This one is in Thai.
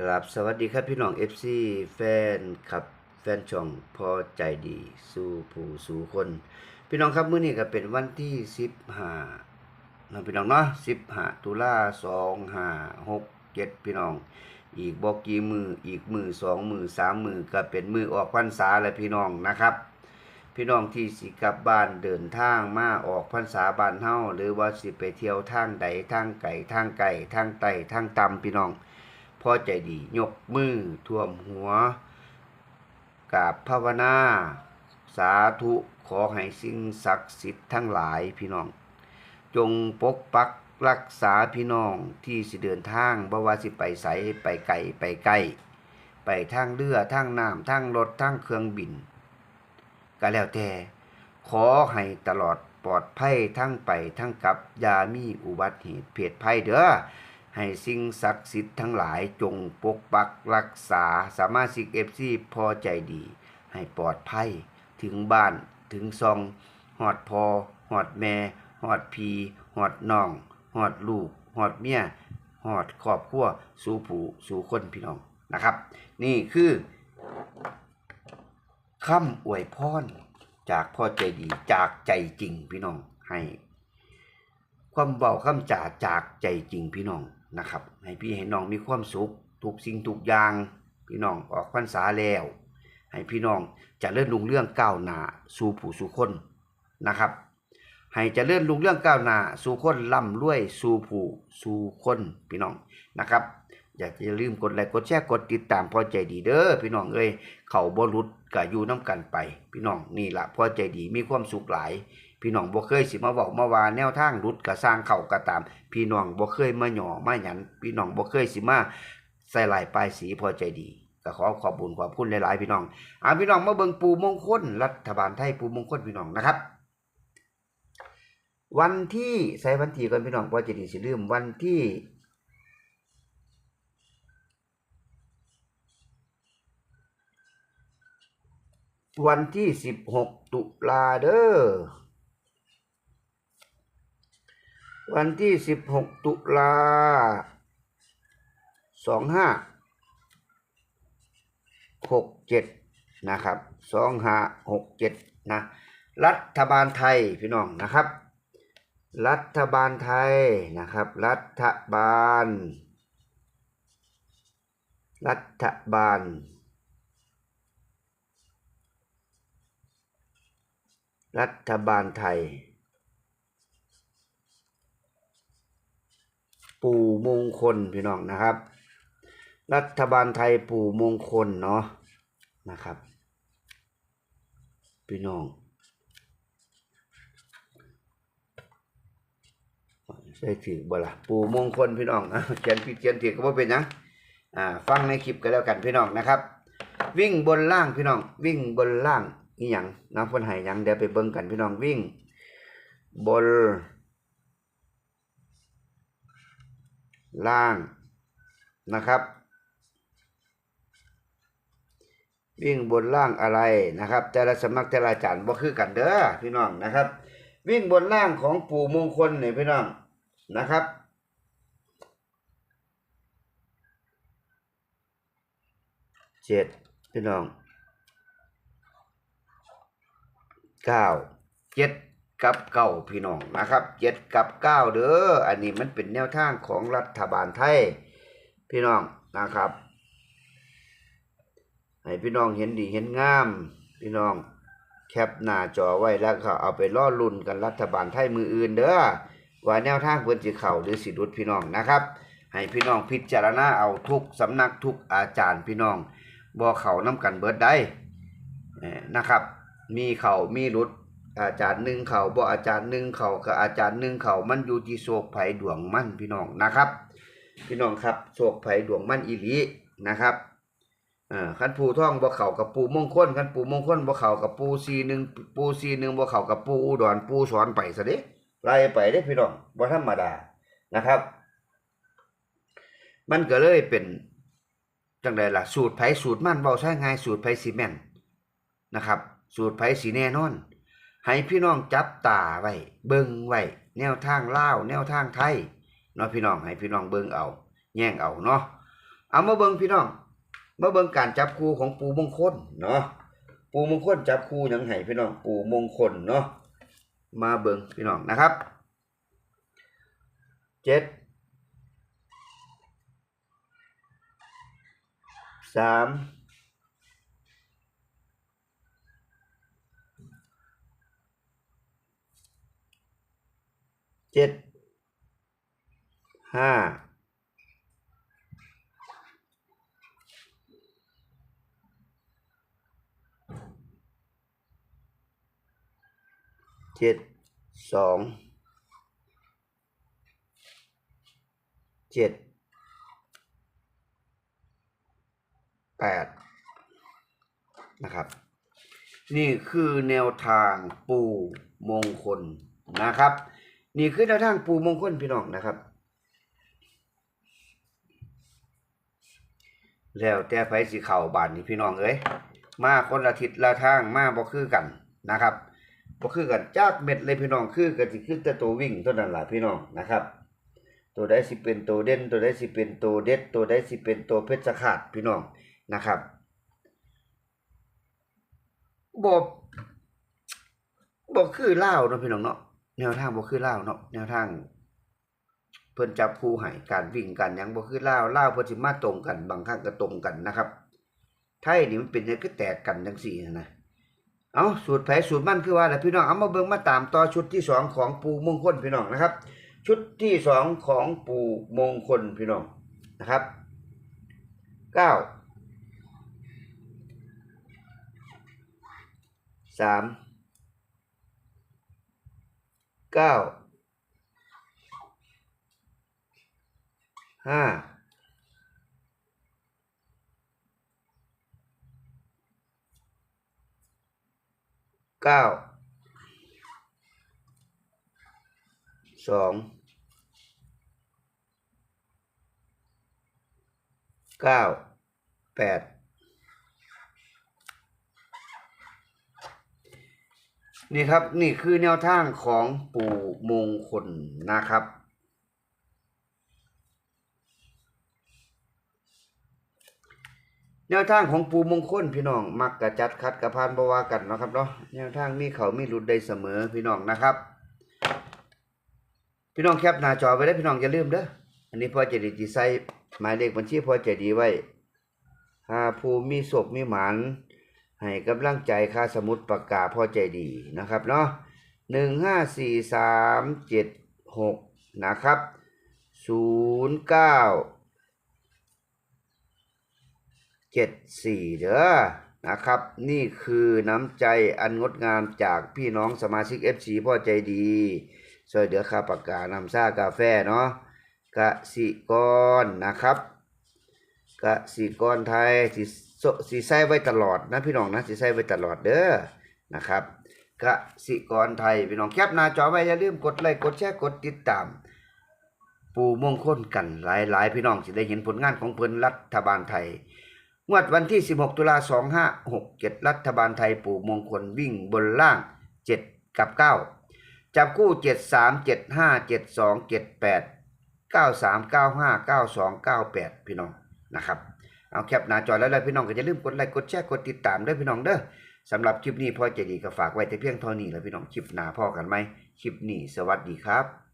กราบสวัสดีครับพี่น้อง FC แฟนครับแฟนช่องพอใจดี สู่ผู้สู่คน พี่น้องครับมื้อนี้ก็เป็นวันที่15นะพี่น้องเนาะ15ตุลา2567พี่น้อง อีกบ่กี่มืออีกมือสองมือสามมือก็เป็นมือออกพรรษาแล้วพี่น้องนะครับ พี่น้องที่สิกลับบ้านเดินทางมาออกพรรษาบ้านเฮาหรือว่าสิไปเที่ยวทางใดทางไก่ทางไก่ทางไต่ทางตำพี่น้อง อใจดี ยกมือท่วมหัวกราบภาวนา สาธุขอให้สิ่งศักดิ์สิทธิ์ทั้งหลายพี่น้อง จงปกปักรักษาพี่น้องที่สิเดินทางบ่ว่าสิไปไสไปไกลไปใกลไปทางเรือทางน้ำทางรถทางเครื่องบิน ก็แล้วแต่ขอให้ตลอดปลอดภัยทั้งไปทั้งกลับอย่ามีอุบัติเหตุเพศภัยเด้อ ให้สิ่งศักดิ์สิทธิ์ทั้งหลายจงปกปักรักษาสามารถสิกเอฟซีพอใจดี ให้ปลอดภัย ถึงบ้านถึงซองหอดพอหอดแม่หอดพีหอดน้องหอดลูกหอดเมียหอดครอบครัวสู่ผู้สู่คนพี่น้องนะครับ นี่คือคำอวยพรจากพ่อใจดีจากใจจริงพี่น้องให้ ความเบาคำจ่าจากใจจริงพี่น้อง นะครับ ให้พี่ให้น้องมีความสุขทุกสิ่งทุกอย่าง พี่น้องออกพรรษาแล้ว ให้พี่น้องจะเลื่อนลุงเรื่องก้าวหน้าสู่ผู้สู่คนนะครับ ให้จะเลื่อนลุงเรื่องก้าวหน้าสู่คนร่ำรวยสู่ผู้สู่คนพี่น้องนะครับอย่าลืมกดไลค์กดแชร์กดติดตามพอใจดีเด้อพี่น้องเอ้ยเขาบ่หลุดก็อยู่น้กันไป พี่น้องนี่ละพอใจดีมีความสุขหลาย พี่น้องบ่เคยสิมาเว้ามาว่าแนวทางรุดก็สร้างเข้าก็ตาม พี่น้องบ่เคยมาหย่อมาหยันพี่น้องบ่เคยสิมาใส่ลายปลายสีพอใจดีก็ขอขอบคุญขอบคุณหลายๆพี่น้องอ่าพี่น้องมาเบิ่งปูมงคลรัฐบาลไทยปูมงคลพี่น้องนะครับ วันที่ใส่วันที่ก่อนพี่น้องพอใจดีสิลืมวันที่วันที่สิบหกตุลาเด้อ วันที่สิบหกตุลาสองห้าหกเจ็ดนะครับสองห้าหกเจ็ดนะรัฐบาลไทยพี่น้องนะครับ รัฐบาลไทยนะครับ รัฐบาล รัฐบาล รัฐบาลไทย ปู่มงคลพี่น้องนะครับ รัฐบาลไทยปู่มงคลเนาะนะครับ พี่น้องใช่ถือบ่ละปู่มงคลพี่น้องอะเขียนผิดเขียนถือก็บ่เป็นหยังอ่าฟังในคลิปก็แล้วกันพี่น้องนะครับ วิ่งบนล่างพี่น้อง วิ่งบนล่างอีหยังน้ำฝนหายยังเดี๋ยวไปเบิ่งกันพี่น้องวิ่ง บน ล่างนะครับ วิ่งบนล่างอะไรนะครับ แต่ละสำนักแต่ละอาจารย์บ่คือกันเด้อพี่น้องนะครับ วิ่งบนล่างของปู่มงคลเนี่ยพี่น้องนะครับเจ็ดพี่น้องเก้าเจ็ด กับเก้าพี่น้องนะครับเจ็ดกับเก้าเด้ออันนี้มันเป็นแนวทางของรัฐบาลไทย พี่น้องนะครับให้พี่น้องเห็นดีเห็นงาม พี่น้องแคปหน้าจอไว้แล้วก็เอาไปล่อลุ่นกันรัฐบาลไทยมืออื่นเด้อว่าแนวทางเพิ่นสิเข้าหรือสิดุดพี่น้องนะครับ ให้พี่น้องพิจารณาเอาทุกสำนักทุกอาจารย์พี่น้องบ่เข้านํกันเบิดได้เอ่อนะครับ มีเข้ามีหลุด อาจารย์หนึ่งเขาบ่อาจารย์หนึ่งเขากับอาจารย์หนึ่งเขามันอยู่ที่โศกไผ่ดวงมันพี่น้องนะครับ พี่น้องครับโศกไผ่ดวงมันอีหลีนะครับเอ่อคันปูท่องบ่เข้ากับปูมงคลคันปูมงคลบ่เข้ากับปูซีหนึ่งปูซีหนึ่งบ่เข้ากับปูอุดรปูสอนไปซะเด้ไล่ไปเด้พี่น้องบ่ธรรมดานะครับ มันก็เลยเป็นจังไดล่ะสูตรไผ่สูตรมันเว้าใช้ง่ายสูตรไผสิแม่นนะครับ สูตรไผ่สิแน่นอน ให้พี่น้องจับตาไว้เบิ่งไว้แนวทางลาว แนวทางไทยเนาะพี่น้องให้พี่น้องเบิ่งเอา แย่งเอาเนาะเอามาเบิ่งพี่น้องมาเบิ่งการจับคู่ของปูมงคลเนาะปูมงคลจับคู่ยังไห้พี่น้องปูมงคลเนาะมาเบิ่งพี่น้องนะครับเจ็ดสาม เจ็ดห้าเจ็ดสองเจ็ดแปดนะครับ นี่คือแนวทางปูมงคลนะครับ นี่คือแนวทางปูมงคลพี่น้องนะครับ แล้วแต่ไผสิเข้าบานนี่พี่น้องเอ้ยมาคนละทิศละทางมาบ่คือกันนะครับบ่คือกันจากเม็ดเลยพี่น้องคือกันสิคือแต่ตัววิ่งเท่านั้นล่ะพี่น้องนะครับ ตัวใดสิเป็นตัวเด่นตัวใดสิเป็นตัวเด็ด ตัวใดสิเป็นตัวเพชรขาดพี่น้องนะครับบ่บ่คือเล่าเนาะพี่น้องเนาะ แนวทางบ่คือล่าเนาะแนวทางเพิ่นจับคู่ให้การวิ่งกันยังบ่คือล่าวลาเพิ่นสิมาตรงกัน บางครั้งก็ตรงกันนะครับไทยนี่มันเป็นจังคือแตกกันจังซี่นะเอาสูตรไผลสูตรมั่นคือว่าแหละพี่น้องเอามาเบิ่งมาตามต่อชุดที่สองของปูมงคลพี่น้องนะครับ ชุดที่สองของปูมงคลพี่น้องนะครับเก้าสาม เก้าห้าเก้าสองเก้าแปด นี่ครับนี่คือแนวทางของปู่มงคลนะครับ แนวทางของปูมงคลพี่น้องมักกะจัดคัดกระพานบวากันนะครับเนาะแนวทางมีเขามีหลุดได้เสมอพี่น้องนะครับ พี่น้องแคปหน้าจอไว้ได้พี่น้องอย่าลืมเด้ออันนี้พ่อใจดีจีใส่หมายเลขบัญชีพ่อใจดีไว้หาผู้มีศพมีหมาน ให้กำลังใจค่าสมุดปากกาพ่อใจดีนะครับเนาะหนึ่งห้าสี่สามเจ็ดหกนะครับศูนย์เก้าเจ็ดสี่เด้อนะครับ นี่คือน้ำใจอันงดงามจากพี่น้องสมาชิก FC พ่อใจดีซอยเดือค่าปากกานำซ่ากาแฟเนาะกสิกรนะครับกสิกรไทยสิโซ สิใส่ไว้ตลอดนะพี่น้องนะสิใส่ไว้ตลอดเด้อนะครับกสิกรไทยพี่น้องแคปหน้าจอไว้อย่าลืมกดไลค์กดแชร์กดติดตาม ปูมงคลกันหลายๆ พี่น้องสิได้เห็นผลงานของเพิ่นรัฐบาลไทยงวดวันที่ 16 ตุลา2567 รัฐบาลไทยปู่มงคลวิ่งบนล่าง 7 กับ 9 จับคู่ 7 3 7 5 7 2 7 8 9 3 9 5 9 2 9 8 พี่น้องนะครับ เอาแคปหน้าจอแล้วแล้วพี่น้องก็อย่าลืมกดไลค์กดแชร์กดติดตามด้วยพี่น้องเด้อสำหรับคลิปนี้พ่อใจดีก็ฝากไว้แต่เพียงเท่านี้แล้วพี่น้องคลิปหน้าพ่อกันไหมคลิปนี้สวัสดีครับ